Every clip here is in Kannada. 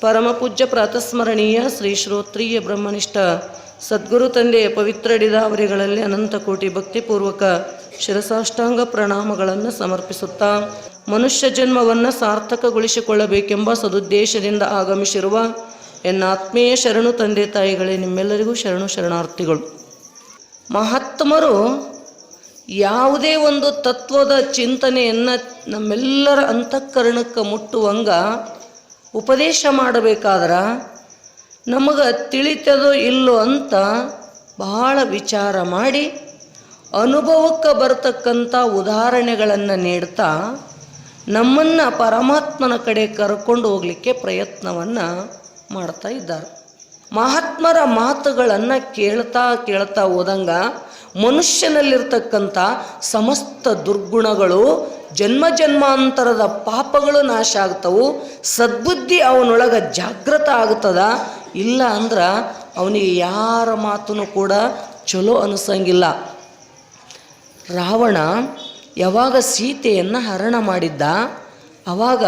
ಪರಮಪೂಜ್ಯ ಪ್ರಾತಸ್ಮರಣೀಯ ಶ್ರೀ ಶ್ರೋತ್ರಿಯ ಬ್ರಹ್ಮನಿಷ್ಠ, ಸದ್ಗುರು ತಂದೆಯ ಪವಿತ್ರ ಡಿದಾವರಿಗಳಲ್ಲಿ ಅನಂತ ಕೋಟಿ ಭಕ್ತಿಪೂರ್ವಕ ಶಿರಸಾಷ್ಟಾಂಗ ಪ್ರಣಾಮಗಳನ್ನು ಸಮರ್ಪಿಸುತ್ತಾ, ಮನುಷ್ಯ ಜನ್ಮವನ್ನು ಸಾರ್ಥಕಗೊಳಿಸಿಕೊಳ್ಳಬೇಕೆಂಬ ಸದುದ್ದೇಶದಿಂದ ಆಗಮಿಸಿರುವ ಎನ್ನ ಆತ್ಮೀಯ ಶರಣು ತಂದೆ ತಾಯಿಗಳೇ, ನಿಮ್ಮೆಲ್ಲರಿಗೂ ಶರಣು ಶರಣಾರ್ಥಿಗಳು. ಮಹಾತ್ಮರು ಯಾವುದೇ ಒಂದು ತತ್ವದ ಚಿಂತನೆಯನ್ನು ನಮ್ಮೆಲ್ಲರ ಅಂತಃಕರಣಕ್ಕೆ ಮುಟ್ಟುವಂಗ ಉಪದೇಶ ಮಾಡಬೇಕಾದ್ರೆ ನಮಗೆ ತಿಳಿತದೋ ಇಲ್ಲೋ ಅಂತ ಬಹಳ ವಿಚಾರ ಮಾಡಿ ಅನುಭವಕ್ಕೆ ಬರತಕ್ಕಂಥ ಉದಾಹರಣೆಗಳನ್ನು ನೀಡ್ತಾ ನಮ್ಮನ್ನು ಪರಮಾತ್ಮನ ಕಡೆ ಕರ್ಕೊಂಡು ಹೋಗಲಿಕ್ಕೆ ಪ್ರಯತ್ನವನ್ನು ಮಾಡ್ತಾ ಇದ್ದಾರೆ. ಮಹಾತ್ಮರ ಮಾತುಗಳನ್ನು ಕೇಳ್ತಾ ಕೇಳ್ತಾ ಹೋದಂಗ ಮನುಷ್ಯನಲ್ಲಿರ್ತಕ್ಕಂಥ ಸಮಸ್ತ ದುರ್ಗುಣಗಳು ಜನ್ಮ ಜನ್ಮಾಂತರದ ಪಾಪಗಳು ನಾಶ ಆಗ್ತವು, ಸದ್ಬುದ್ಧಿ ಅವನೊಳಗೆ ಜಾಗೃತ ಆಗ್ತದ, ಇಲ್ಲ ಅಂದ್ರೆ ಅವನಿಗೆ ಯಾರ ಮಾತನ್ನು ಕೂಡ ಚಲೋ ಅನಿಸಂಗಿಲ್ಲ. ರಾವಣ ಯಾವಾಗ ಸೀತೆಯನ್ನು ಹರಣ ಮಾಡಿದ್ದ, ಅವಾಗ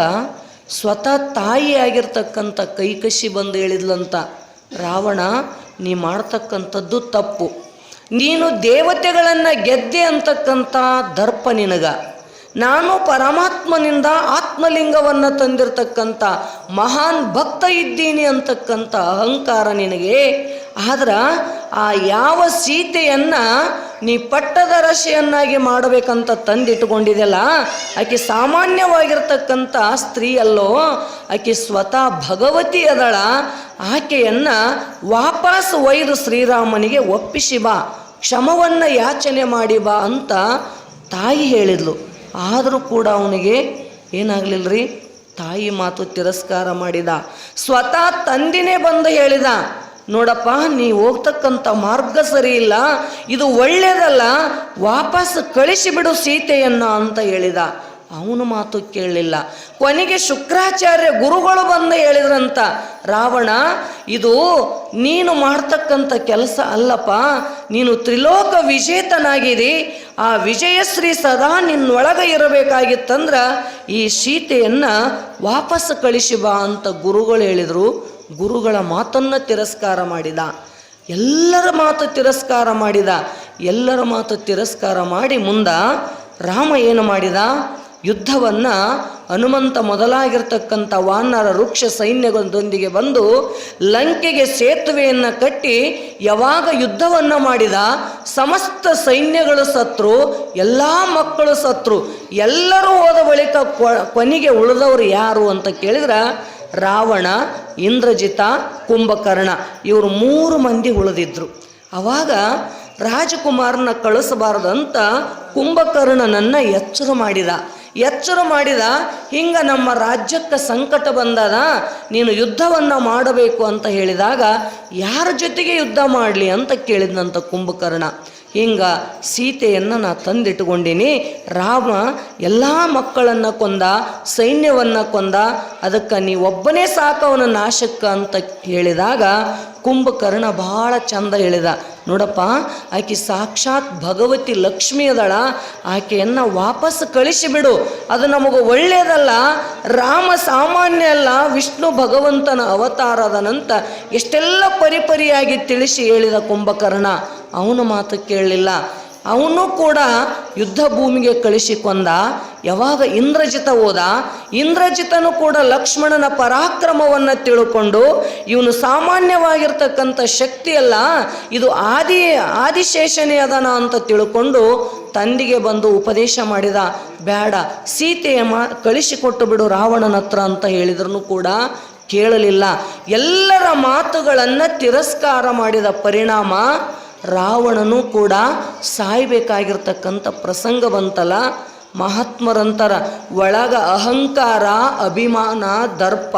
ಸ್ವತಃ ತಾಯಿಯಾಗಿರ್ತಕ್ಕಂಥ ಕೈಕಶಿ ಬಂದು ಹೇಳಿದ್ಲಂತ, ರಾವಣ, ನೀ ಮಾಡ್ತಕ್ಕಂಥದ್ದು ತಪ್ಪು. ನೀನು ದೇವತೆಗಳನ್ನು ಗೆದ್ದೆ ಅಂತಕ್ಕಂಥ ದರ್ಪ ನಿನಗ. ನಾನು ಪರಮಾತ್ಮನಿಂದ ಆತ್ಮಲಿಂಗವನ್ನು ತಂದಿರತಕ್ಕಂಥ ಮಹಾನ್ ಭಕ್ತ ಇದ್ದೀನಿ ಅಂತಕ್ಕಂಥ ಅಹಂಕಾರ ನಿನಗೆ. ಆದ್ರೆ ಆ ಯಾವ ಸೀತೆಯನ್ನು ನೀ ಪಟ್ಟದ ರಶೆಯನ್ನಾಗಿ ಮಾಡಬೇಕಂತ ತಂದಿಟ್ಟುಕೊಂಡಿದೆಯಲ್ಲ, ಆಕೆ ಸಾಮಾನ್ಯವಾಗಿರ್ತಕ್ಕಂಥ ಸ್ತ್ರೀ ಅಲ್ಲೋ ಆಕೆ ಸ್ವತಃ ಭಗವತಿ ಅದಳ, ಆಕೆಯನ್ನು ವಾಪಸ್ ಒಯ್ದು ಶ್ರೀರಾಮನಿಗೆ ಒಪ್ಪಿಸಿ ಬಾ, ಕ್ಷಮವನ್ನು ಯಾಚನೆ ಮಾಡಿ ಬಾ ಅಂತ ತಾಯಿ ಹೇಳಿದ್ಲು. ಆದರೂ ಕೂಡ ಅವನಿಗೆ ಏನಾಗಲಿಲ್ಲ ರೀ ತಾಯಿ ಮಾತು ತಿರಸ್ಕಾರ ಮಾಡಿದ. ಸ್ವತಃ ತಂದಿನೇ ಬಂದು ಹೇಳಿದ. ನೋಡಪ್ಪ, ನೀ ಹೋಗ್ತಕ್ಕಂಥ ಮಾರ್ಗ ಸರಿ ಇಲ್ಲ. ಇದು ಒಳ್ಳೆಯದಲ್ಲ ವಾಪಸ್ ಕಳಿಸಿಬಿಡು ಸೀತೆಯನ್ನು ಅಂತ ಹೇಳಿದ. ಅವನು ಮಾತು ಕೇಳಲಿಲ್ಲ. ಕೊನೆಗೆ ಶುಕ್ರಾಚಾರ್ಯ ಗುರುಗಳು ಬಂದು ಹೇಳಿದ್ರಂತ, ರಾವಣ, ಇದು ನೀನು ಮಾಡ್ತಕ್ಕಂಥ ಕೆಲಸ ಅಲ್ಲಪ್ಪ, ನೀನು ತ್ರಿಲೋಕ ವಿಜೇತನಾಗಿರಿ ಆ ವಿಜಯಶ್ರೀ ಸದಾ ನಿನ್ನೊಳಗೆ ಇರಬೇಕಾಗಿತ್ತಂದ್ರೆ ಈ ಸೀತೆಯನ್ನು ವಾಪಸ್ ಕಳಿಸಿ ಬಾ ಅಂತ ಗುರುಗಳು ಹೇಳಿದರು. ಗುರುಗಳ ಮಾತನ್ನು ತಿರಸ್ಕಾರ ಮಾಡಿದ. ಎಲ್ಲರ ಮಾತು ತಿರಸ್ಕಾರ ಮಾಡಿದ. ಎಲ್ಲರ ಮಾತು ತಿರಸ್ಕಾರ ಮಾಡಿ ಮುಂದ ರಾಮ ಏನು ಮಾಡಿದ? ಯುದ್ಧವನ್ನು ಹನುಮಂತ ಮೊದಲಾಗಿರ್ತಕ್ಕಂಥ ವಾನರ ವೃಕ್ಷ ಸೈನ್ಯದೊಂದಿಗೆ ಬಂದು ಲಂಕೆಗೆ ಸೇತುವೆಯನ್ನು ಕಟ್ಟಿ ಯಾವಾಗ ಯುದ್ಧವನ್ನು ಮಾಡಿದ ಸಮಸ್ತ ಸೈನ್ಯಗಳು ಸತ್ರು, ಎಲ್ಲ ಮಕ್ಕಳು ಸತ್ರು, ಎಲ್ಲರೂ ಹೋದ ಬಳಿಕ ಕೊನೆಗೆ ಉಳಿದವರು ಯಾರು ಅಂತ ಕೇಳಿದ್ರೆ ರಾವಣ, ಇಂದ್ರಜಿತ, ಕುಂಭಕರ್ಣ ಇವರು ಮೂರು ಮಂದಿ ಉಳಿದಿದ್ರು. ಅವಾಗ ರಾಜಕುಮಾರನ ಕಳಿಸಬಾರದಂತ ಕುಂಭಕರ್ಣನನ್ನು ಎಚ್ಚರ ಮಾಡಿದ. ಎಚ್ಚರ ಮಾಡಿದ, ಹಿಂಗ ನಮ್ಮ ರಾಜ್ಯಕ್ಕೆ ಸಂಕಟ ಬಂದದ, ನೀನು ಯುದ್ಧವನ್ನು ಮಾಡಬೇಕು ಅಂತ ಹೇಳಿದಾಗ, ಯಾರ ಜೊತೆಗೆ ಯುದ್ಧ ಮಾಡಲಿ ಅಂತ ಕೇಳಿದ್ನಂತ ಕುಂಭಕರ್ಣ. ಹಿಂಗ ಸೀತೆಯನ್ನು ನಾ ತಂದಿಟ್ಟುಕೊಂಡಿನಿ ರಾಮ ಎಲ್ಲ ಮಕ್ಕಳನ್ನು ಕೊಂದ, ಸೈನ್ಯವನ್ನು ಕೊಂದ, ಅದಕ್ಕೆ ನೀ ಒಬ್ಬನೇ ಸಾಕು ಅವನ ನಾಶಕ್ಕೆ ಅಂತ ಹೇಳಿದಾಗ ಕುಂಭಕರ್ಣ ಬಹಳ ಚಂದ ಹೇಳಿದ. ನೋಡಪ್ಪ, ಆಕೆ ಸಾಕ್ಷಾತ್ ಭಗವತಿ ಲಕ್ಷ್ಮಿ ಅದಳ. ಆಕೆಯನ್ನು ವಾಪಸ್ ಕಳಿಸಿಬಿಡು ಅದು ನಮಗೆ ಒಳ್ಳೆಯದಲ್ಲ ರಾಮ ಸಾಮಾನ್ಯ ಅಲ್ಲ, ವಿಷ್ಣು ಭಗವಂತನ ಅವತಾರದನಂತ ಎಷ್ಟೆಲ್ಲ ಪರಿಪರಿಯಾಗಿ ತಿಳಿಸಿ ಹೇಳಿದ ಕುಂಭಕರ್ಣ. ಅವನ ಮಾತು ಕೇಳಲಿಲ್ಲ. ಅವನು ಕೂಡ ಯುದ್ಧ ಭೂಮಿಗೆ ಕಳಿಸಿಕೊಂಡ ಯಾವಾಗ ಇಂದ್ರಜಿತ ಹೋದ, ಇಂದ್ರಜಿತನು ಕೂಡ ಲಕ್ಷ್ಮಣನ ಪರಾಕ್ರಮವನ್ನು ತಿಳ್ಕೊಂಡು, ಇವನು ಸಾಮಾನ್ಯವಾಗಿರ್ತಕ್ಕಂಥ ಶಕ್ತಿಯಲ್ಲ, ಇದು ಆದಿ ಆದಿಶೇಷನೇ ಅದನ ಅಂತ ತಿಳ್ಕೊಂಡು ತಂದಿಗೆ ಬಂದು ಉಪದೇಶ ಮಾಡಿದ. ಬೇಡ, ಸೀತೆಯ ಮಾ ಕಳಿಸಿಕೊಟ್ಟು ಬಿಡು, ರಾವಣನ ಹತ್ರ ಅಂತ ಹೇಳಿದ್ರು ಕೂಡ ಕೇಳಲಿಲ್ಲ. ಎಲ್ಲರ ಮಾತುಗಳನ್ನು ತಿರಸ್ಕಾರ ಮಾಡಿದ ಪರಿಣಾಮ ರಾವಣನು ಕೂಡ ಸಾಯ್ಬೇಕಾಗಿರ್ತಕ್ಕಂಥ ಪ್ರಸಂಗ ಬಂತಲ್ಲ ಮಹಾತ್ಮರಂತರ ಒಳಗ ಅಹಂಕಾರ, ಅಭಿಮಾನ, ದರ್ಪ,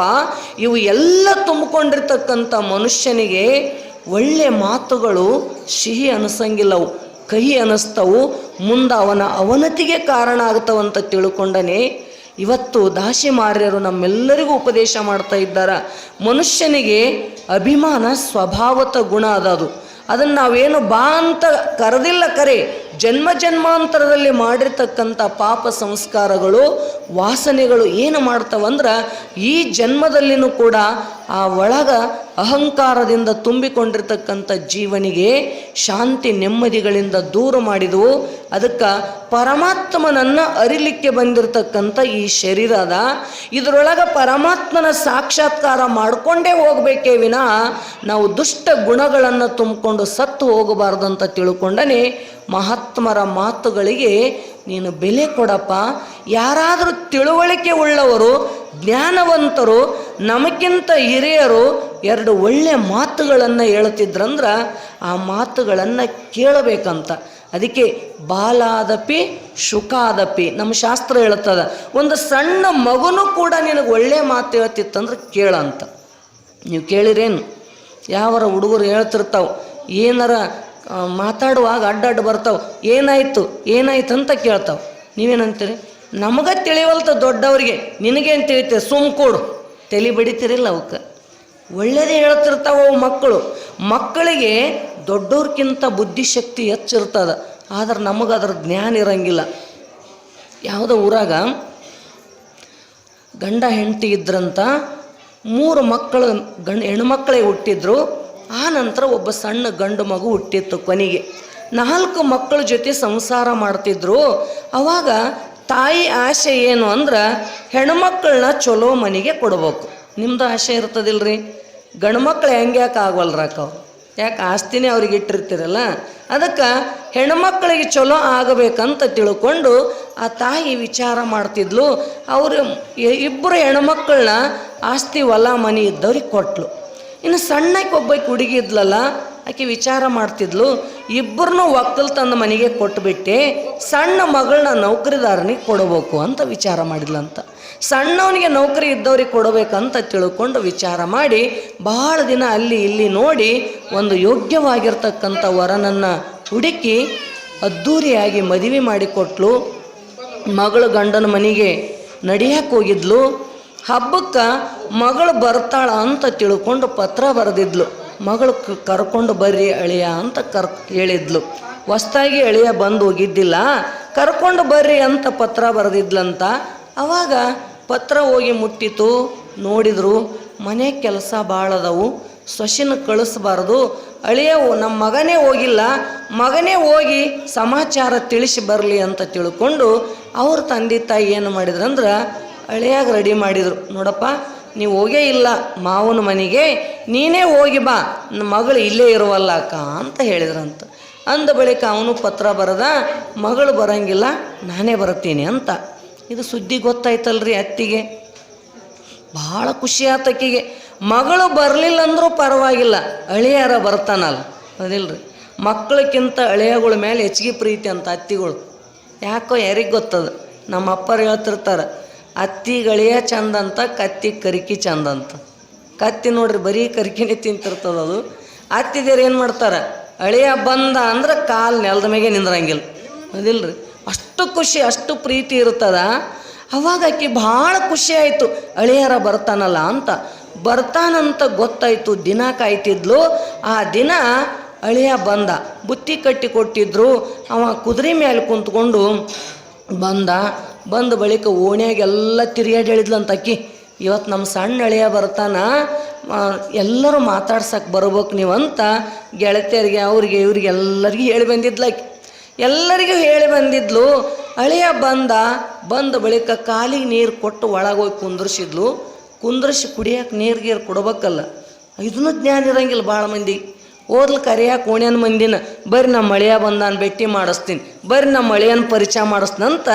ಇವು ಎಲ್ಲ ತುಂಬಿಕೊಂಡಿರ್ತಕ್ಕಂಥ ಮನುಷ್ಯನಿಗೆ ಒಳ್ಳೆ ಮಾತುಗಳು ಸಿಹಿ ಅನಿಸಂಗಿಲ್ಲವು, ಕಹಿ ಅನಿಸ್ತವು, ಮುಂದೆ ಅವನ ಅವನತಿಗೆ ಕಾರಣ ಆಗ್ತವಂತ ತಿಳ್ಕೊಂಡನೆ ಇವತ್ತು ದಾಸಿಮಾರ್ಯರು ನಮ್ಮೆಲ್ಲರಿಗೂ ಉಪದೇಶ ಮಾಡ್ತಾ ಇದ್ದಾರೆ. ಮನುಷ್ಯನಿಗೆ ಅಭಿಮಾನ ಸ್ವಭಾವತ ಗುಣ ಅದದು ಅದನ್ನು ನಾವೇನು ಬಾ ಅಂತ ಕರೆದಿಲ್ಲ ಕರೆ. ಜನ್ಮ ಜನ್ಮಾಂತರದಲ್ಲಿ ಮಾಡಿರ್ತಕ್ಕಂಥ ಪಾಪ ಸಂಸ್ಕಾರಗಳು, ವಾಸನೆಗಳು ಏನು ಮಾಡ್ತಾವಂದ್ರೆ ಈ ಜನ್ಮದಲ್ಲಿನೂ ಕೂಡ ಆ ಒಳಗ ಅಹಂಕಾರದಿಂದ ತುಂಬಿಕೊಂಡಿರ್ತಕ್ಕಂಥ ಜೀವನಿಗೆ ಶಾಂತಿ ನೆಮ್ಮದಿಗಳಿಂದ ದೂರ ಮಾಡಿದವು. ಅದಕ್ಕೆ ಪರಮಾತ್ಮನನ್ನು ಅರಿಲಿಕ್ಕೆ ಬಂದಿರತಕ್ಕಂಥ ಈ ಶರೀರದ ಇದರೊಳಗೆ ಪರಮಾತ್ಮನ ಸಾಕ್ಷಾತ್ಕಾರ ಮಾಡಿಕೊಂಡೇ ಹೋಗಬೇಕೇ ವಿನ ನಾವು ದುಷ್ಟ ಗುಣಗಳನ್ನು ತುಂಬಿಕೊಂಡು ಸತ್ತು ಹೋಗಬಾರ್ದು ಅಂತ ತಿಳ್ಕೊಂಡನೆ ಮಹಾತ್ಮರ ಮಾತುಗಳಿಗೆ, ನೀನು ಬೆಲೆ ಕೊಡಪ್ಪ. ಯಾರಾದರೂ ತಿಳುವಳಿಕೆ ಉಳ್ಳವರು, ಜ್ಞಾನವಂತರು, ನಮಗಿಂತ ಹಿರಿಯರು ಎರಡು ಒಳ್ಳೆಯ ಮಾತುಗಳನ್ನು ಹೇಳ್ತಿದ್ರಂದ್ರೆ ಆ ಮಾತುಗಳನ್ನು ಕೇಳಬೇಕಂತ. ಅದಕ್ಕೆ ಬಾಲಾದಪಿ, ಶುಕಾದಪಿ ನಮ್ಮ ಶಾಸ್ತ್ರ ಹೇಳ್ತದ ಒಂದು ಸಣ್ಣ ಮಗುನೂ ಕೂಡ ನಿನಗೆ ಒಳ್ಳೆಯ ಮಾತು ಹೇಳ್ತಿತ್ತಂದ್ರೆ ಕೇಳಂತ. ನೀವು ಕೇಳಿರೇನು? ಯಾವರ ಹುಡುಗರು ಹೇಳ್ತಿರ್ತಾವೆ ಏನಾರ ಮಾತಾಡುವಾಗ ಅಡ್ಡಡ್ಡ ಬರ್ತಾವೆ. ಏನಾಯ್ತು ಏನಾಯ್ತು ಅಂತ ಕೇಳ್ತಾವೆ. ನೀವೇನಂತೀರಿ? ನಮಗೆ ತಿಳಿವಲ್ತ ದೊಡ್ಡವರಿಗೆ ನಿನಗೇನು ತಿಳಿತೆ? ಸುಮ್ ಕೊಡು. ತಲೆ ಬಡಿತಿರಿಲ್ಲ ಅವಕ್ಕೆ. ಒಳ್ಳೇದೇ ಹೇಳ್ತಿರ್ತಾವ ಅವು ಮಕ್ಕಳು. ಮಕ್ಕಳಿಗೆ ದೊಡ್ಡವ್ರಕ್ಕಿಂತ ಬುದ್ಧಿಶಕ್ತಿ ಹೆಚ್ಚಿರ್ತದ. ಆದ್ರೆ ನಮಗೆ ಅದ್ರ ಜ್ಞಾನ ಇರಂಗಿಲ್ಲ. ಯಾವುದೋ ಊರಾಗ ಗಂಡ ಹೆಂಡತಿ ಇದ್ರಂತ ಮೂರು ಮಕ್ಕಳು ಗಂಡ ಹೆಣ್ಮಕ್ಳೇ ಹುಟ್ಟಿದ್ರು. ಆ ನಂತರ ಒಬ್ಬ ಸಣ್ಣ ಗಂಡು ಮಗು ಹುಟ್ಟಿತ್ತು ಕೊನೆಗೆ. ನಾಲ್ಕು ಮಕ್ಕಳ ಜೊತೆ ಸಂಸಾರ ಮಾಡ್ತಿದ್ರು. ಅವಾಗ ತಾಯಿ ಆಸೆ ಏನು ಅಂದ್ರೆ ಹೆಣ್ಮಕ್ಳನ್ನ ಚಲೋ ಮನೆಗೆ ಕೊಡ್ಬೇಕು. ನಿಮ್ದು ಆಸೆ ಇರ್ತದಿಲ್ರಿ? ಗಂಡು ಮಕ್ಳು ಹೆಂಗೆ ಯಾಕೆ ಆಗವಲ್ರಾಕವ್ ಯಾಕೆ ಆಸ್ತಿನೇ ಅವ್ರಿಗೆ ಇಟ್ಟಿರ್ತೀರಲ್ಲ? ಅದಕ್ಕೆ ಹೆಣ್ಮಕ್ಳಿಗೆ ಚಲೋ ಆಗಬೇಕಂತ ತಿಳ್ಕೊಂಡು ಆ ತಾಯಿ ವಿಚಾರ ಮಾಡ್ತಿದ್ಲು. ಅವರು ಇಬ್ಬರು ಹೆಣ್ಮಕ್ಳನ್ನ ಆಸ್ತಿ ಹೊಲ ಮನೆ ಇದ್ದವ್ರಿಗೆ ಕೊಟ್ಲು. ಇನ್ನು ಸಣ್ಣಕ್ಕೆ ಒಬ್ಬಾಕಿ ಹುಡುಗಿ ಇದ್ಲಲ್ಲ, ಆಕೆ ವಿಚಾರ ಮಾಡ್ತಿದ್ಲು, ಇಬ್ಬರನ್ನೂ ಒಕ್ಕಲ್ತಂದು ಮನೆಗೆ ಕೊಟ್ಬಿಟ್ಟೆ, ಸಣ್ಣ ಮಗಳನ್ನ ನೌಕರಿದಾರನಿಗೆ ಕೊಡಬೇಕು ಅಂತ ವಿಚಾರ ಮಾಡಿದ್ಲಂತ. ಸಣ್ಣವನಿಗೆ ನೌಕರಿ ಇದ್ದವ್ರಿಗೆ ಕೊಡಬೇಕಂತ ತಿಳ್ಕೊಂಡು ವಿಚಾರ ಮಾಡಿ ಭಾಳ ದಿನ ಅಲ್ಲಿ ಇಲ್ಲಿ ನೋಡಿ, ಒಂದು ಯೋಗ್ಯವಾಗಿರ್ತಕ್ಕಂಥ ವರನನ್ನು ಹುಡುಕಿ ಅದ್ಧೂರಿಯಾಗಿ ಮದುವೆ ಮಾಡಿಕೊಟ್ಲು. ಮಗಳು ಗಂಡನ ಮನೆಗೆ ನಡಿಯಕ್ಕೆ ಹೋಗಿದ್ಲು. ಹಬ್ಬಕ್ಕೆ ಮಗಳು ಬರ್ತಾಳ ಅಂತ ತಿಳ್ಕೊಂಡು ಪತ್ರ ಬರೆದಿದ್ಲು. ಮಗಳು ಕರ್ಕೊಂಡು ಬರ್ರಿ ಅಳಿಯ ಅಂತ ಕರ್, ಹೇಳಿದ್ಲು. ಹೊಸ್ತಾಗಿ ಅಳಿಯ ಬಂದು ಹೋಗಿದ್ದಿಲ್ಲ. ಕರ್ಕೊಂಡು ಬರ್ರಿ ಅಂತ ಪತ್ರ ಬರೆದಿದ್ಲಂತ. ಅವಾಗ ಪತ್ರ ಹೋಗಿ ಮುಟ್ಟಿತು. ನೋಡಿದ್ರು ಮನೆ ಕೆಲಸ ಭಾಳ ಅದಾವು ಸೊಸಿನ ಕಳಿಸ್ಬಾರ್ದು. ಅಳಿಯ ನಮ್ಮ ಮಗನೇ ಹೋಗಿಲ್ಲ. ಮಗನೇ ಹೋಗಿ ಸಮಾಚಾರ ತಿಳಿಸಿ ಬರಲಿ ಅಂತ ತಿಳ್ಕೊಂಡು ಅವ್ರ ತಂದೆ ತಾಯಿ ಏನು ಮಾಡಿದ್ರಂದ್ರೆ ಅಳಿಯಾಗ ರೆಡಿ ಮಾಡಿದರು. ನೋಡಪ್ಪ, ನೀವು ಹೋಗೇ ಇಲ್ಲ, ಮಾವನ ಮನೆಗೆ, ನೀನೇ ಹೋಗಿ ಬಾ ನನ್ನ ಮಗಳು ಇಲ್ಲೇ ಇರುವಲ್ಲ ಅಕ್ಕ ಅಂತ ಹೇಳಿದ್ರಂತ. ಅಂದ ಬಳಿಕ ಅವನು ಪತ್ರ ಬರದ, ಮಗಳು ಬರಂಗಿಲ್ಲ, ನಾನೇ ಬರ್ತೀನಿ ಅಂತ. ಇದು ಸುದ್ದಿ ಗೊತ್ತಾಯ್ತಲ್ರಿ ಅತ್ತಿಗೆ. ಭಾಳ ಖುಷಿ ಆತಕ್ಕಿಗೆ ಮಗಳು ಬರಲಿಲ್ಲ ಅಂದರೂ ಪರವಾಗಿಲ್ಲ ಅಳಿಯಾರ ಬರ್ತಾನಲ್ಲ. ಅದಿಲ್ರಿ. ಮಕ್ಕಳಕ್ಕಿಂತ ಅಳಿಯಗಳ ಮೇಲೆ ಹೆಚ್ಚಿಗೆ ಪ್ರೀತಿ ಅಂತ ಅತ್ತಿಗಳು. ಯಾಕೋ ಯಾರಿಗೆ ಗೊತ್ತದ? ನಮ್ಮ ಅಪ್ಪರು ಹೇಳ್ತಿರ್ತಾರೆ ಅತ್ತಿ ಗಳಿಯ ಚಂದ ಅಂತ ಕತ್ತಿ ಕರಿಕಿ ಚಂದ ಅಂತ ಕತ್ತಿ ನೋಡ್ರಿ ಬರೀ ಕರಿಕಿನೇ ತಿಂತಿರ್ತದ ಅದು. ಅತ್ತಿದೇರು ಏನು ಮಾಡ್ತಾರೆ? ಅಳಿಯ ಬಂದ ಅಂದ್ರೆ ಕಾಲು ನೆಲದ ಮೇಲೆ ನಿಂದ್ರಂಗಿಲ್ಲ. ಅದಿಲ್ರಿ? ಅಷ್ಟು ಖುಷಿ, ಅಷ್ಟು ಪ್ರೀತಿ ಇರ್ತದ. ಅವಾಗ ಆಕಿ ಭಾಳ ಖುಷಿ ಆಯಿತು. ಅಳಿಯರ ಬರ್ತಾನಲ್ಲ ಅಂತ. ಬರ್ತಾನಂತ ಗೊತ್ತಾಯಿತು, ದಿನ ಕಾಯ್ತಿದ್ಲು. ಆ ದಿನ ಅಳಿಯ ಬಂದ. ಬುತ್ತಿ ಕಟ್ಟಿ ಕೊಟ್ಟಿದ್ರು. ಅವ ಕುದುರೆ ಮೇಲೆ ಕುಂತ್ಕೊಂಡು ಬಂದ. ಬಂದ ಬಳಿಕ ಓಣ್ಯಾಗೆಲ್ಲ ತಿರುಗಾಡಿ ಹೇಳಿದ್ಲಂತ ಅಕ್ಕಿ ಇವತ್ತು ನಮ್ಮ ಸಣ್ಣ ಅಳಿಯ ಬರ್ತಾನ ಎಲ್ಲರೂ ಮಾತಾಡ್ಸಕ್ಕೆ ಬರ್ಬೇಕು ಅಂತ ಗೆಳತಿಯರಿಗೆ, ಅವ್ರಿಗೆ, ಇವ್ರಿಗೆ ಎಲ್ಲರಿಗೂ ಹೇಳಿ ಬಂದಿದ್ಲು ಅಕ್ಕಿ. ಎಲ್ಲರಿಗೂ ಹೇಳಿ ಬಂದಿದ್ಲು. ಅಳಿಯ ಬಂದ ಬಂದ ಬಳಿಕ ಕಾಲಿಗೆ ನೀರು ಕೊಟ್ಟು ಒಳಗೆ ಹೋಗಿ ಕುಂದ್ರಿಸಿದ್ಲು. ಕುಂದ್ರಿಸಿ ಕುಡಿಯೋಕೆ ನೀರು ಗೀರು ಕೊಡ್ಬೇಕಲ್ಲ. ಇದನ್ನು ಜ್ಞಾನ ಇರಂಗಿಲ್ಲ ಭಾಳ ಮಂದಿ. ಓದ್ಲು ಕರಿಯಾಕೆ ಓಣ್ಯನ ಮಂದಿನ, ಬರ್ರಿ ನಮ್ಮ ಮಳೆಯ ಬಂದಾನ ಭೇಟಿ ಮಾಡಿಸ್ತೀನಿ, ಬರ್ರಿ ನಮ್ಮ ಮಳೆಯನ ಪರಿಚಯ ಮಾಡಿಸ್ನಂತ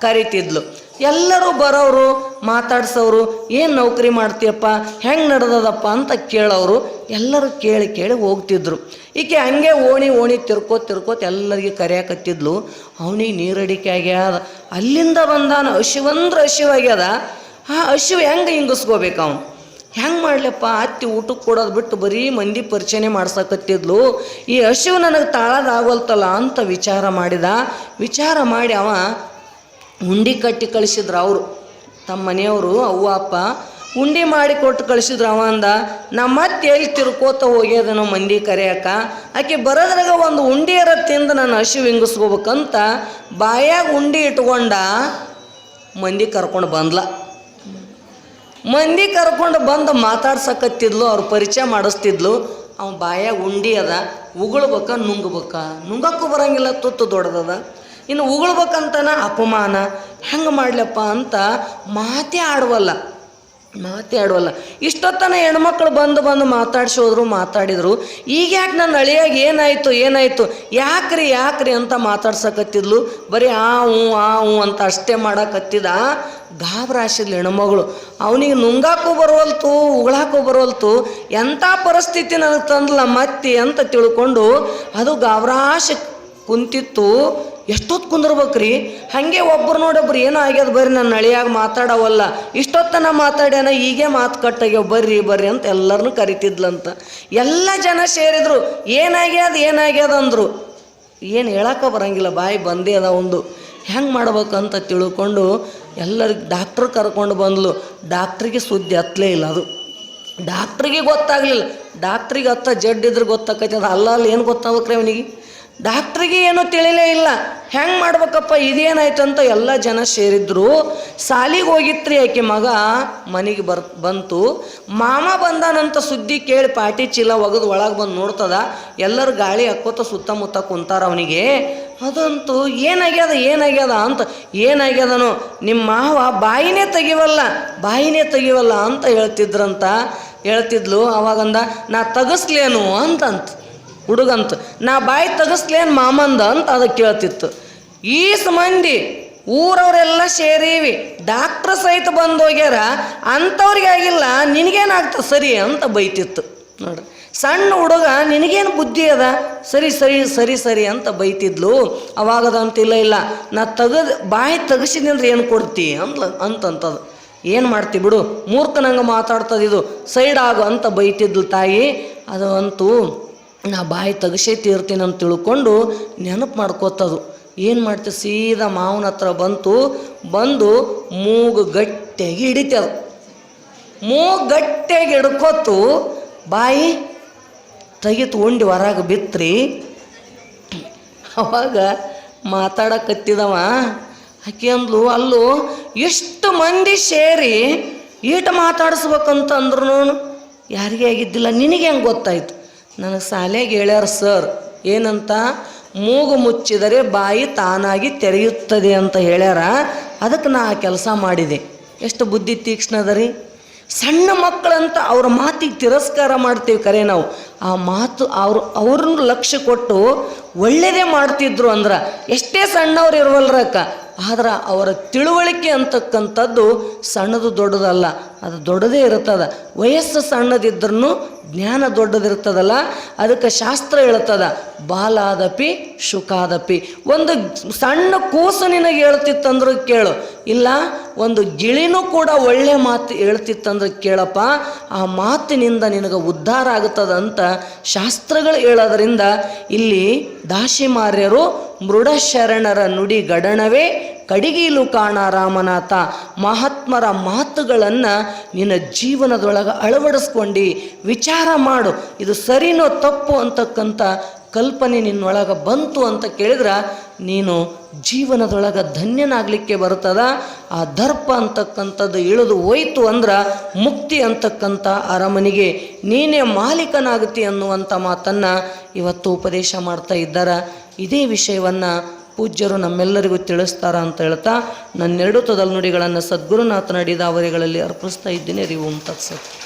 ಕರಿತಿದ್ಲು. ಎಲ್ಲರೂ ಬರೋರು ಮಾತಾಡ್ಸೋರು ಏನು ನೌಕರಿ ಮಾಡ್ತೀಯಪ್ಪ, ಹೆಂಗೆ ನಡೆದದಪ್ಪ ಅಂತ ಕೇಳೋರು ಎಲ್ಲರೂ ಕೇಳಿ ಕೇಳಿ ಹೋಗ್ತಿದ್ರು. ಈಕೆ ಹಂಗೆ ಓಣಿ ಓಣಿ ತಿರ್ಕೋ ತಿರ್ಕೋತ ಎಲ್ಲರಿಗೆ ಕರೆಯಾಕತ್ತಿದ್ಲು. ಅವನಿಗೆ ನೀರಡಿಕೆ ಆಗ್ಯಾದ. ಅಲ್ಲಿಂದ ಬಂದಾನ ಹಸಿವಂದ್ರೆ ಹಸಿವಾಗ್ಯದ ಆ ಹಸಿವು ಹೆಂಗೆ ಹಿಂಗಿಸ್ಕೋಬೇಕು ಅವನು? ಹೆಂಗೆ ಮಾಡ್ಲಪ್ಪ? ಅತ್ತಿ ಊಟಕ್ಕೆ ಕೊಡೋದು ಬಿಟ್ಟು ಬರೀ ಮಂದಿ ಪರಿಚಯನೆ ಮಾಡ್ಸಕತ್ತಿದ್ಲು. ಈ ಹಸಿವು ನನಗೆ ತಾಳದಾಗೋಲ್ತಲ್ಲ ಅಂತ ವಿಚಾರ ಮಾಡಿದ. ವಿಚಾರ ಮಾಡಿ ಅವ ಉಂಡಿ ಕಟ್ಟಿ ಕಳಿಸಿದ್ರು ಅವರು. ತಮ್ಮ ಮನೆಯವರು, ಅವ್ವ, ಅಪ್ಪ. ಉಂಡಿ ಮಾಡಿ ಕೊಟ್ಟು ಕಳಿಸಿದ್ರು ಅವ ಅಂದ. ನಮ್ಮ ಮತ್ತೆ ಎಲ್ಲಿ ತಿರ್ಕೋತ ಹೋಗ್ಯದನೋ ಮಂದಿ ಕರೆಯಕ? ಆಕೆ ಬರೋದ್ರಾಗ ಒಂದು ಉಂಡಿಯರ ತಿಂದ ನಾನು ಹಸಿವು ಹಿಂಗಿಸ್ಕೋಬೇಕಂತ ಬಾಯಾಗ ಉಂಡಿ ಇಟ್ಕೊಂಡ ಮಂದಿ ಕರ್ಕೊಂಡು ಬಂದ್ಲ. ಮಂದಿ ಕರ್ಕೊಂಡು ಬಂದು ಮಾತಾಡ್ಸಕತ್ತಿದ್ಲು, ಅವ್ರ ಪರಿಚಯ ಮಾಡಿಸ್ತಿದ್ಲು, ಅವ ಬಾಯಾಗ ಉಂಡಿ ಅದ, ಉಗುಳ್ಬೇಕ, ನುಂಗ್ಬೇಕ. ನುಂಗಕ್ಕೂ ಬರಂಗಿಲ್ಲ, ತುತ್ತು ದೊಡ್ಡದದ. ಇನ್ನು ಉಗುಳ್ಬೇಕಂತನ ಅಪಮಾನ. ಹೆಂಗೆ ಮಾಡ್ಲಪ್ಪ ಅಂತ ಮಾತೇ ಆಡ್ವಲ್ಲ. ಮಾತೇ ಆಡ್ವಲ್ಲ ಇಷ್ಟೊತ್ತನ ಹೆಣ್ಮಕ್ಳು ಬಂದು ಬಂದು ಮಾತಾಡ್ಸೋದ್ರು, ಮಾತಾಡಿದ್ರು. ಈಗ ಯಾಕೆ ನನ್ನ ಅಳಿಯಾಗಿ ಏನಾಯ್ತು ಏನಾಯ್ತು? ಯಾಕ್ರಿ ಯಾಕ್ರಿ ಅಂತ ಮಾತಾಡ್ಸಕತ್ತಿದ್ಲು. ಬರೀ ಆ ಹ್ಞೂ ಆ ಹ್ಞೂ ಅಂತ ಅಷ್ಟೇ ಮಾಡಕತ್ತಿದ ಗಾಬರಾಶಿದ್ಲು ಹೆಣ್ಮಗಳು. ಅವನಿಗೆ ನುಂಗಾಕೂ ಬರವಲ್ತು, ಉಗಳಾಕೂ ಬರವಲ್ತು ಎಂಥ ಪರಿಸ್ಥಿತಿ ನನಗೆ ತಂದ್ಲ ಮತ್ತೆ ಅಂತ ತಿಳ್ಕೊಂಡು ಅದು ಗಾಬರಾಶ ಕುಂತಿತ್ತು. ಎಷ್ಟೊತ್ತು ಕುಂದಿರ್ಬೇಕ್ರಿ? ಹಾಗೆ ಒಬ್ರು ನೋಡೊಬ್ರು ಏನೋ ಆಗ್ಯದ ಬರ್ರಿ ನನ್ನ ನಳಿಯಾಗ ಮಾತಾಡವಲ್ಲ. ಇಷ್ಟೊತ್ತನ ಮಾತಾಡ್ಯಾನ, ಈಗೇ ಮಾತು ಕಟ್ಟಾಗ್ಯಾವ ಬರ್ರಿ ಬರ್ರಿ ಅಂತ ಎಲ್ಲರನ್ನು ಕರಿತಿದ್ಲಂತ. ಎಲ್ಲ ಜನ ಸೇರಿದ್ರು, ಏನಾಗ್ಯದ ಏನಾಗ್ಯದ ಅಂದರು. ಏನು ಹೇಳಕ್ಕ ಬರಂಗಿಲ್ಲ, ಬಾಯಿ ಬಂದೇ ಅದ ಒಂದು. ಹೆಂಗೆ ಮಾಡ್ಬೇಕಂತ ತಿಳ್ಕೊಂಡು ಎಲ್ಲರಿಗೆ ಡಾಕ್ಟ್ರ್ ಕರ್ಕೊಂಡು ಬಂದ್ಲು. ಡಾಕ್ಟ್ರಿಗೆ ಸುದ್ದಿ ಹತ್ತಲೇ ಇಲ್ಲ ಅದು. ಡಾಕ್ಟ್ರಿಗೆ ಗೊತ್ತಾಗಲಿಲ್ಲ. ಡಾಕ್ಟ್ರಿಗೆ ಹತ್ತ ಜಡ್ಡಿದ್ರೆ ಗೊತ್ತಾಕೈತೆ, ಅದು ಅಲ್ಲ ಅಲ್ಲಿ, ಏನು ಗೊತ್ತಾಗ್ಬೇಕ್ರಿ ಅವನಿಗೆ? ಡಾಕ್ಟ್ರಿಗೆ ಏನೂ ತಿಳಿಲೇ ಇಲ್ಲ. ಹೆಂಗೆ ಮಾಡ್ಬೇಕಪ್ಪ, ಇದೇನಾಯ್ತು ಅಂತ ಎಲ್ಲ ಜನ ಸೇರಿದ್ರು. ಸಾಲಿಗೆ ಹೋಗಿತ್ರಿ ಆಕೆ ಮಗ, ಮನೆಗೆ ಬರ್, ಬಂತು. ಮಾಮ ಬಂದಾನಂತ ಸುದ್ದಿ ಕೇಳಿ ಪಾಟಿ ಚೀಲ ಒಗೆದು ಒಳಗೆ ಬಂದು ನೋಡ್ತದ. ಎಲ್ಲರೂ ಗಾಳಿ ಹಾಕೋತ ಸುತ್ತಮುತ್ತ ಕುಂತಾರ ಅವನಿಗೆ. ಅದಂತೂ ಏನಾಗ್ಯದ ಏನಾಗ್ಯದ ಅಂತ, ಏನಾಗ್ಯದನು. ನಿಮ್ಮ ಮಾವ ಬಾಯಿನೇ ತೆಗಿವಲ್ಲ ಬಾಯಿನೇ ತೆಗಿವಲ್ಲ ಅಂತ ಹೇಳ್ತಿದ್ರಂತ. ಹೇಳ್ತಿದ್ಲು, ಅವಾಗಂದ, ನಾ ತಗಸ್ಲೇನು ಅಂತಂತ. ಹುಡುಗಂತ. ನಾ ಬಾಯಿ ತಗಸ್ಲೇನು ಮಾಮಂದ ಅಂತ ಅದಕ್ಕೆ ಕೇಳ್ತಿತ್ತು. ಈಸ್ ಮಂದಿ ಊರವರೆಲ್ಲ ಸೇರೀವಿ ಡಾಕ್ಟ್ರ್ ಸಹಿತ ಬಂದು ಹೋಗ್ಯಾರ ಅಂಥವ್ರಿಗೆ ಆಗಿಲ್ಲ ನಿನಗೇನಾಗ್ತದೆ ಸರಿ ಅಂತ ಬೈತಿತ್ತು. ನೋಡ್ರಿ ಸಣ್ಣ ಹುಡುಗ ನಿನಗೇನು ಬುದ್ಧಿ ಅದ? ಸರಿ ಸರಿ ಸರಿ ಸರಿ ಅಂತ ಬೈತಿದ್ಲು. ಅವಾಗದಂತಿಲ್ಲ ಇಲ್ಲ ನಾ ತೆಗೆದು, ಬಾಯಿ ತೆಗಸಿದ್ನಿ ಏನು ಕೊಡ್ತಿ ಅಂತ ಅಂತಂತದು. ಏನು ಮಾಡ್ತಿ ಬಿಡು, ಮೂರ್ಖನಂಗೆ ಮಾತಾಡ್ತದ ಇದು, ಸೈಡ್ ಆಗು ಅಂತ ಬೈತಿದ್ಲು ತಾಯಿ. ಅದು ಅಂತೂ ನಾ ಬಾಯಿ ತೆಗಸೇ ತೀರ್ತೀನಿ ಅಂತ ತಿಳ್ಕೊಂಡು ನೆನಪು ಮಾಡ್ಕೋತದು. ಏನು ಮಾಡ್ತೆ? ಸೀದಾ ಮಾವನ ಹತ್ರ ಬಂತು, ಬಂದು ಮೂಗು ಗಟ್ಟಿಯಾಗಿ ಹಿಡಿತದು. ಮೂಗು ಗಟ್ಟಿಯಾಗಿ ಹಿಡ್ಕೊತು, ಬಾಯಿ ತೆಗಿತು ಉಂಡಿ ಹೊರಗೆ ಬಿತ್ರಿ. ಅವಾಗ ಮಾತಾಡಕತ್ತಿದವ, ಆಕೆ ಅಂದ್ಲು, ಅಲ್ಲೂ ಎಷ್ಟು ಮಂದಿ ಸೇರಿ ಈಟ ಮಾತಾಡಿಸ್ಬೇಕಂತ ಅಂದ್ರು ಯಾರಿಗೆ ಆಗಿದ್ದಿಲ್ಲ? ನಿನಗೆ ಹೆಂಗೆ ಗೊತ್ತಾಯ್ತು? ನನಗೆ ಶಾಲೆಗೆ ಹೇಳ್ಯಾರ, ಸರ್, ಏನಂತ? ಮೂಗು ಮುಚ್ಚಿದರೆ ಬಾಯಿ ತಾನಾಗಿ ತೆರೆಯುತ್ತದೆ ಅಂತ ಹೇಳ್ಯಾರ. ಅದಕ್ಕೆ ನಾ ಆ ಕೆಲಸ ಮಾಡಿದೆ. ಎಷ್ಟು ಬುದ್ಧಿ ತೀಕ್ಷ್ಣ ರೀ? ಸಣ್ಣ ಮಕ್ಕಳಂತ ಅವ್ರ ಮಾತಿಗೆ ತಿರಸ್ಕಾರ ಮಾಡ್ತೀವಿ ಕರೆ ನಾವು. ಆ ಮಾತು ಅವ್ರು ಅವ್ರನ್ನ ಲಕ್ಷ್ಯ ಕೊಟ್ಟು ಒಳ್ಳೆಯದೇ ಮಾಡ್ತಿದ್ರು ಅಂದ್ರೆ. ಎಷ್ಟೇ ಸಣ್ಣವ್ರು ಇರುವಲ್ರಕ್ಕ ಆದ್ರೆ ಅವರ ತಿಳುವಳಿಕೆ ಅಂತಕ್ಕಂಥದ್ದು ಸಣ್ಣದು ದೊಡ್ಡದಲ್ಲ, ಅದು ದೊಡ್ಡದೇ ಇರ್ತದ ವಯಸ್ಸು ಸಣ್ಣದಿದ್ದರೂ ಜ್ಞಾನ ದೊಡ್ಡದಿರ್ತದಲ್ಲ, ಅದಕ್ಕೆ ಶಾಸ್ತ್ರ ಹೇಳ್ತದ, ಬಾಲಾದಪಿ ಶುಕಾದಪಿ. ಒಂದು ಸಣ್ಣ ಕೂಸು ನಿನಗೆ ಹೇಳ್ತಿತ್ತಂದ್ರೆ ಕೇಳು. ಇಲ್ಲ ಒಂದು ಗಿಳಿನೂ ಕೂಡ ಒಳ್ಳೆ ಮಾತು ಹೇಳ್ತಿತ್ತಂದ್ರೆ ಕೇಳಪ್ಪ, ಆ ಮಾತಿನಿಂದ ನಿನಗೆ ಉದ್ಧಾರ ಆಗುತ್ತದಂತ ಶಾಸ್ತ್ರಗಳು ಹೇಳೋದರಿಂದ ಇಲ್ಲಿ ದಾಶಿಮಾರ್ಯರು ಮೃಡ ಶರಣರ ನುಡಿ ಗಡಣವೇ, ಕಡಿಗೀಲು ಕಾಣ ರಾಮನಾಥ, ಮಹಾತ್ಮರ ಮಾತುಗಳನ್ನು ನಿನ್ನ ಜೀವನದೊಳಗೆ ಅಳವಡಿಸ್ಕೊಂಡು, ವಿಚಾರ ಮಾಡು, ಇದು ಸರಿನೋ ತಪ್ಪು ಅಂತಕ್ಕಂಥ ಕಲ್ಪನೆ ನಿನ್ನೊಳಗೆ ಬಂತು ಅಂತ ಕೇಳಿದ್ರೆ, ನೀನು ಜೀವನದೊಳಗೆ ಧನ್ಯನಾಗಲಿಕ್ಕೆ ಬರ್ತದ ಆ ದರ್ಪ ಅಂತಕ್ಕಂಥದ್ದು ಇಳಿದು ಹೋಯ್ತು ಅಂದ್ರೆ, ಮುಕ್ತಿ ಅಂತಕ್ಕಂಥ ಅರಮನಿಗೆ ನೀನೇ ಮಾಲೀಕನಾಗುತ್ತಿ ಅನ್ನುವಂಥ ಮಾತನ್ನು ಇವತ್ತು ಉಪದೇಶ ಮಾಡ್ತಾ ಇದ್ದಾರೆ. ಇದೇ ವಿಷಯವನ್ನು ಪೂಜ್ಯರು ನಮ್ಮೆಲ್ಲರಿಗೂ ತಿಳಿಸ್ತಾರ ಅಂತ ಹೇಳ್ತಾ, ನನ್ನೆರಡು ತದಲ್ ನುಡಿಗಳನ್ನು ಸದ್ಗುರುನಾಥನ ಅಡಿದ ಅವರಿಗಳಲ್ಲಿ ಅರ್ಪಿಸ್ತಾ ಇದ್ದೀನಿ. ರೀ ಓಂ ತತ್ಸತ್